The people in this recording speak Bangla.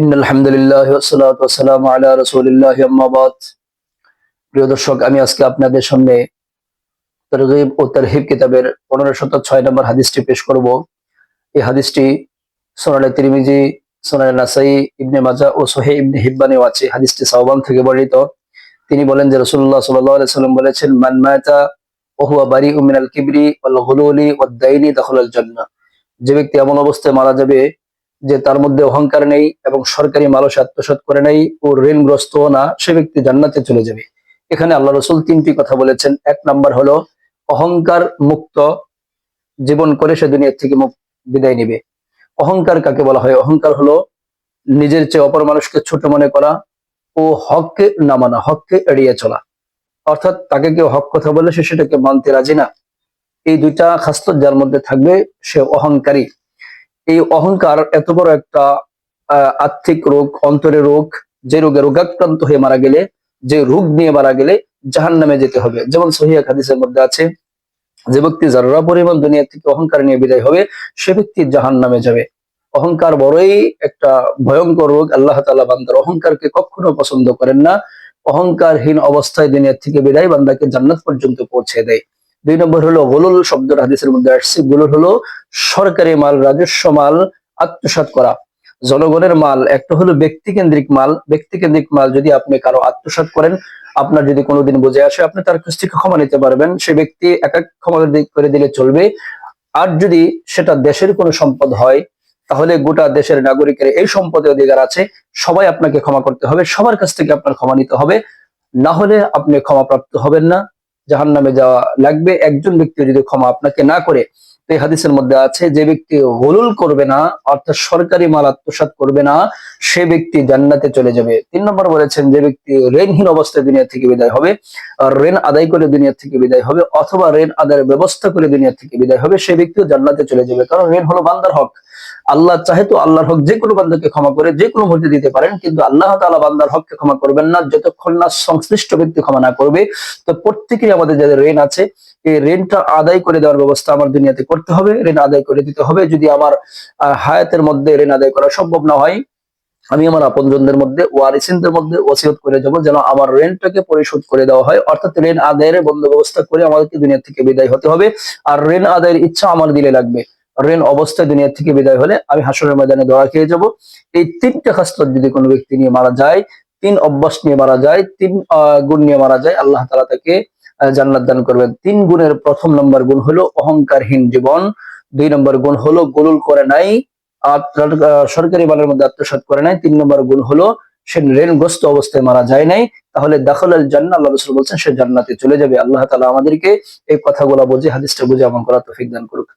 ইন আলহামদুলিল্লাহ ওয়াসসালাতু ওয়াসসালামু আলা রাসূলিল্লাহ, আম্মা প্রিয় দর্শক, আমি আজকে আপনাদের সামনে তারগিব ও তারহিব কিতাবের 1506 নম্বর হাদিসটি পেশ করব। এই হাদিসটি সুনানে তিরমিজি, সুনানে নাসাই, ইবনে মাজাহ ও সহিহ ইবনে হিব্বানেও আছে। হাদিসটি সাহবান থেকে বর্ণিত। তিনি বলেন যে রসুল্লাহ সাল্লাম বলেছেন, মান মাতা ওয়া হুয়া বারিউম মিনাল কিবরি ওয়াল গুলুলি ওয়াদ দাইনি দাখালাল জান্নাহ। যে ব্যক্তি এমন অবস্থায় মারা যাবে যে তার মধ্যে অহংকার নেই এবং সরকারি মালস আত্মসাত করে নেই ও ঋণগ্রস্ত না, সে ব্যক্তি জান্নাতে চলে যাবে। এখানে আল্লাহ রসুল তিনটি কথা বলেছেন। এক নাম্বার হলো, অহংকার মুক্ত জীবন করে সে দুনিয়ার থেকে বিদায় নিবে। অহংকার কাকে বলা হয়? অহংকার হলো নিজের চেয়ে অপর মানুষকে ছোট মনে করা ও হককে না মানা, হককে এড়িয়ে চলা। অর্থাৎ তাকে কেউ হক কথা বলে সে সেটাকে মানতে রাজি না। এই দুইটা খাস্ত যার মধ্যে থাকবে, সে অহংকারী। এই অহংকার এত বড় একটা আর্থিক রোগ অন্তরের রোগ, যে রোগে রোগাক্রান্ত হয়ে মারা গেলে, যে রোগ নিয়ে মারা গেলে জাহান নামে যেতে হবে। যেমন সহিয়া হাদিসের মধ্যে আছে, যে ব্যক্তি যারা পরিমাণ দুনিয়া থেকে অহংকার নিয়ে বিদায় হবে, সে ব্যক্তি জাহান নামে যাবে। অহংকার বড়ই একটা ভয়ঙ্কর রোগ, আল্লাহ তাআলা বান্দার অহংকারকে কখনো পছন্দ করেন না। অহংকারহীন অবস্থায় দুনিয়া থেকে বিদায় বান্দাকে জান্নাত পর্যন্ত পৌঁছে দেয়। দুই নম্বর হলো গোলুল শব্দের হাদিসের মধ্যে আসছে, গোলুল হলো সরকারি মাল, রাজস্ব মাল আত্মসাৎ করা। জনগণের মাল, একটা হলো ব্যক্তিকেন্দ্রিক মাল। ব্যক্তিকেন্দ্রিক মাল যদি আপনি কারও আত্মসাৎ করেন, আপনার যদি কোনোদিন বুঝে আসে, আপনি তার কাছ থেকে ক্ষমা নিতে পারবেন। সে ব্যক্তি এক এক ক্ষমা করে দিলে চলবে। আর যদি সেটা দেশের কোনো সম্পদ হয়, তাহলে গোটা দেশের নাগরিকের এই সম্পদের অধিকার আছে। সবাই আপনাকে ক্ষমা করতে হবে, সবার কাছ থেকে আপনার ক্ষমা নিতে হবে। না হলে আপনি ক্ষমাপ্রাপ্ত হবেন না। জাহান নামে যাওয়া লাগবে। একজন ব্যক্তি যদি ক্ষমা আপনাকে না করে, তো এই হাদিসের মধ্যে আছে, যে ব্যক্তি হলুল করবে না, অর্থাৎ সরকারি মাল আত্মসাৎ করবে না, সে ব্যক্তি জান্নাতে চলে যাবে। তিন নম্বর বলেছেন, যে ব্যক্তি ঋণহীন অবস্থায় দুনিয়া থেকে বিদায় হবে, আর ঋণ আদায় করে দুনিয়া থেকে বিদায় হবে, অথবা ঋণ আদায়ের ব্যবস্থা করে দুনিয়া থেকে বিদায় হবে, সে ব্যক্তিও জান্নাতে চলে যাবে। কারণ ঋণ হলো বান্দার হক। আল্লাহ চাহে তো আল্লাহর হক যে কোনো বান্দাকে ক্ষমা করে, যে কোনো মুহূর্তে দিতে পারেন, কিন্তু আল্লাহ তাআলা বান্দার হককে ক্ষমা করবেন না। যতক্ষণ না সংশ্লিষ্ট ব্যক্তি ক্ষমা না করবে, তো প্রত্যেকেরই আমাদের যাদের ঋণ আছে, এই ঋণটা আদায় করে দেওয়ার ব্যবস্থা আমার দুনিয়াতে করতে হবে। ঋণ আদায় করে দিতে হবে। যদি আমার হায়াতের মধ্যে ঋণ আদায় করা সম্ভব না হয়, আমি আমার আপনজনদের মধ্যে, ওয়ারিসিনদের মধ্যে ওসিয়ত করে যাব যেন আমার ঋণটাকে পরিশোধ করে দেওয়া হয়। অর্থাৎ ঋণ আদায়ের বন্ধ ব্যবস্থা করে আমাদেরকে দুনিয়া থেকে বিদায় হতে হবে। আর ঋণ আদায়ের ইচ্ছা আমার দিলে লাগবে। ঋণ অবস্থায় দুনিয়া থেকে বিদায় হলে আমি হাসরের ময়দানে দোয়া খেয়ে যাব। এই তিনটা খাসলত যদি কোনো ব্যক্তি নিয়ে মারা যায়, তিন অভ্যাস নিয়ে মারা যায়, তিন গুণ নিয়ে মারা যায়, আল্লাহ তালা তাকে জান্নাত দান করবেন। তিন গুণের প্রথম নম্বর গুণ হলো অহংকারহীন জীবন। দুই নম্বর গুণ হলো গলুল করে নাই সরকারি মালের মধ্যে আত্মসাৎ করে নাই। তিন নম্বর গুণ হলো সে ঋণগ্রস্ত অবস্থায় মারা যায় নাই। তাহলে দাখল আল জান্নাহ, আল্লাহ রসুল বলছেন, সে জান্নাতে চলে যাবে। আল্লাহ তালা আমাদেরকে এই কথাগুলো বুঝে হাদিসটা বুঝে আমল করা তৌফিক দান করুক।